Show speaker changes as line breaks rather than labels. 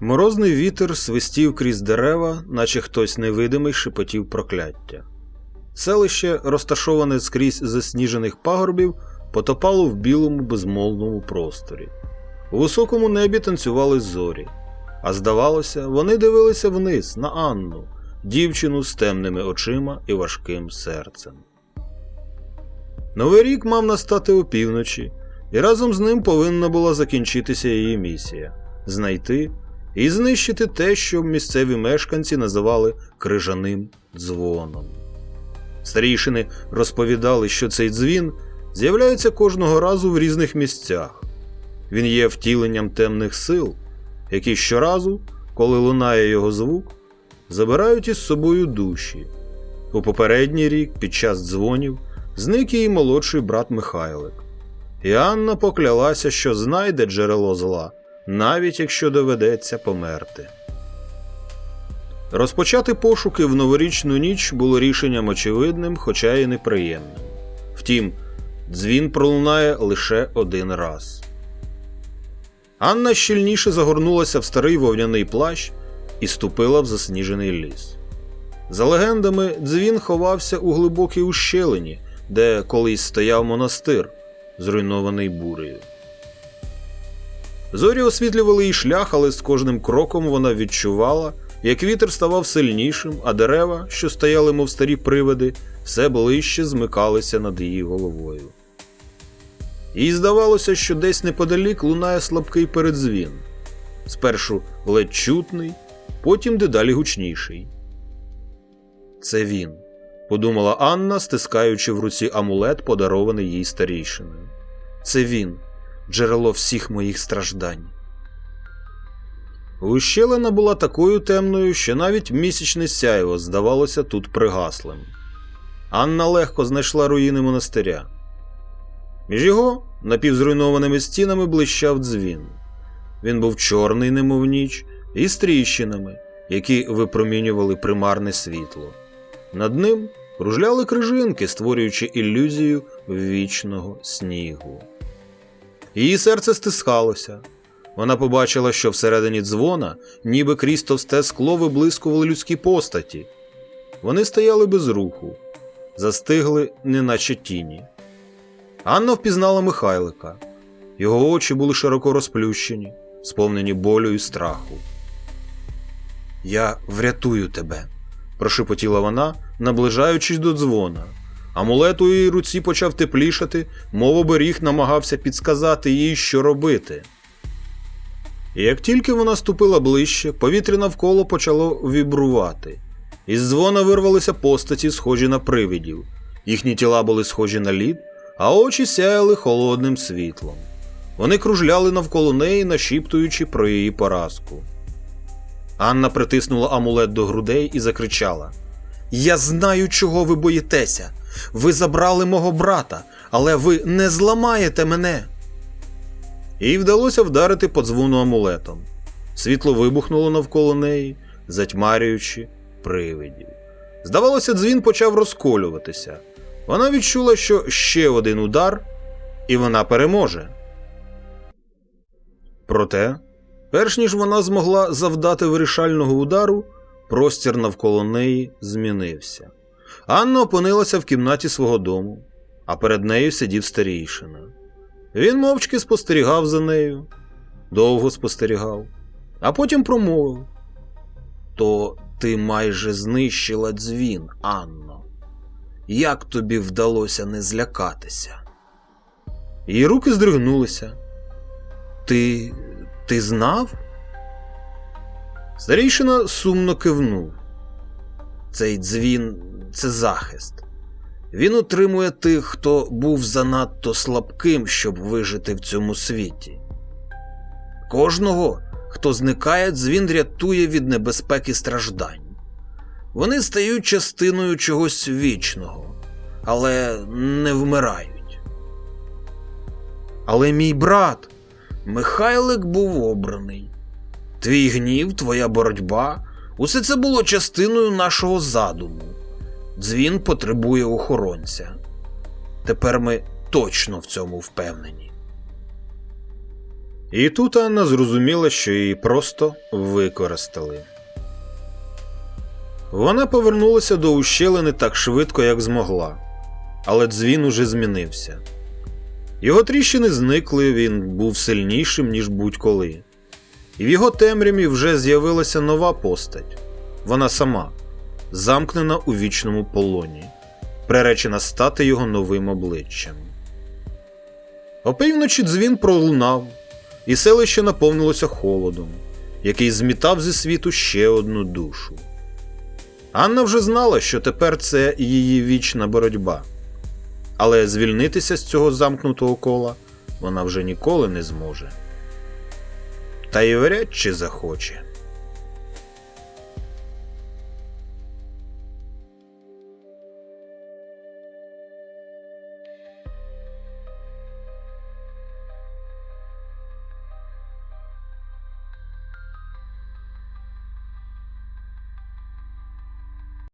Морозний вітер свистів крізь дерева, наче хтось невидимий шепотів прокляття. Селище, розташоване скрізь засніжених пагорбів, потопало в білому безмолвному просторі. У високому небі танцювали зорі, а здавалося, вони дивилися вниз на Анну, дівчину з темними очима і важким серцем. Новий рік мав настати опівночі, і разом з ним повинна була закінчитися її місія знайти і знищити те, що місцеві мешканці називали крижаним дзвоном. Старішини розповідали, що цей дзвін з'являється кожного разу в різних місцях. Він є втіленням темних сил, які щоразу, коли лунає його звук, забирають із собою душі. У попередній рік, під час дзвонів, зник її молодший брат Михайлик. І Анна поклялася, що знайде джерело зла, навіть якщо доведеться померти. Розпочати пошуки в новорічну ніч було рішенням очевидним, хоча й неприємним. Втім, дзвін пролунає лише один раз. Анна щільніше загорнулася в старий вовняний плащ і ступила в засніжений ліс. За легендами, дзвін ховався у глибокій ущелині, де колись стояв монастир, зруйнований бурею. Зорі освітлювали їй шлях, але з кожним кроком вона відчувала, як вітер ставав сильнішим, а дерева, що стояли, мов старі привиди, все ближче змикалися над її головою. Їй здавалося, що десь неподалік лунає слабкий передзвін, спершу ледь чутний, потім дедалі гучніший. Це він, подумала Анна, стискаючи в руці амулет, подарований їй старійшиною. Це він, джерело всіх моїх страждань. Ущелина була такою темною, що навіть місячне сяйво здавалося тут пригаслим. Анна легко знайшла руїни монастиря. Між його напівзруйнованими стінами блищав дзвін. Він був чорний, немов ніч, і з тріщинами, які випромінювали примарне світло. Над ним кружляли крижинки, створюючи ілюзію вічного снігу. Її серце стискалося. Вона побачила, що всередині дзвона, ніби крізь товсте скло виблискували людські постаті. Вони стояли без руху, застигли, неначе тіні. Анна впізнала Михайлика. Його очі були широко розплющені, сповнені болю і страху. Я врятую тебе, прошепотіла вона, наближаючись до дзвона. Амулет у її руці почав теплішати, мов оберіг намагався підсказати їй, що робити. І як тільки вона ступила ближче, повітря навколо почало вібрувати. Із дзвона вирвалися постаті, схожі на привидів. Їхні тіла були схожі на лід, а очі сяяли холодним світлом. Вони кружляли навколо неї, нашіптуючи про її поразку. Анна притиснула амулет до грудей і закричала: Я знаю, чого ви боїтеся. Ви забрали мого брата, але ви не зламаєте мене. Їй вдалося вдарити по дзвону амулетом. Світло вибухнуло навколо неї, затьмарюючи привидів. Здавалося, дзвін почав розколюватися. Вона відчула, що ще один удар, і вона переможе. Проте, перш ніж вона змогла завдати вирішального удару, простір навколо неї змінився. Анна опинилася в кімнаті свого дому, а перед нею сидів старійшина. Він мовчки спостерігав за нею, довго спостерігав, а потім промовив: То ти майже знищила дзвін, Анно. Як тобі вдалося не злякатися? Її руки здригнулися. Ти. ти знав? Старійшина сумно кивнув. Цей дзвін це захист. Він утримує тих, хто був занадто слабким, щоб вижити в цьому світі. Кожного, хто зникає, дзвін рятує від небезпеки страждань. Вони стають частиною чогось вічного, але не вмирають. Але мій брат, Михайлик був обраний. Твій гнів, твоя боротьба усе це було частиною нашого задуму. Дзвін потребує охоронця. Тепер ми точно в цьому впевнені. І тут Анна зрозуміла, що її просто використали. Вона повернулася до ущелини так швидко, як змогла, але дзвін уже змінився. Його тріщини зникли, він був сильнішим, ніж будь-коли. І в його темряві вже з'явилася нова постать вона сама, замкнена у вічному полоні, приречена стати його новим обличчям. Опівночі дзвін пролунав, і селище наповнилося холодом, який змітав зі світу ще одну душу. Анна вже знала, що тепер це її вічна боротьба, але звільнитися з цього замкнутого кола вона вже ніколи не зможе. Та й вряд чи захоче.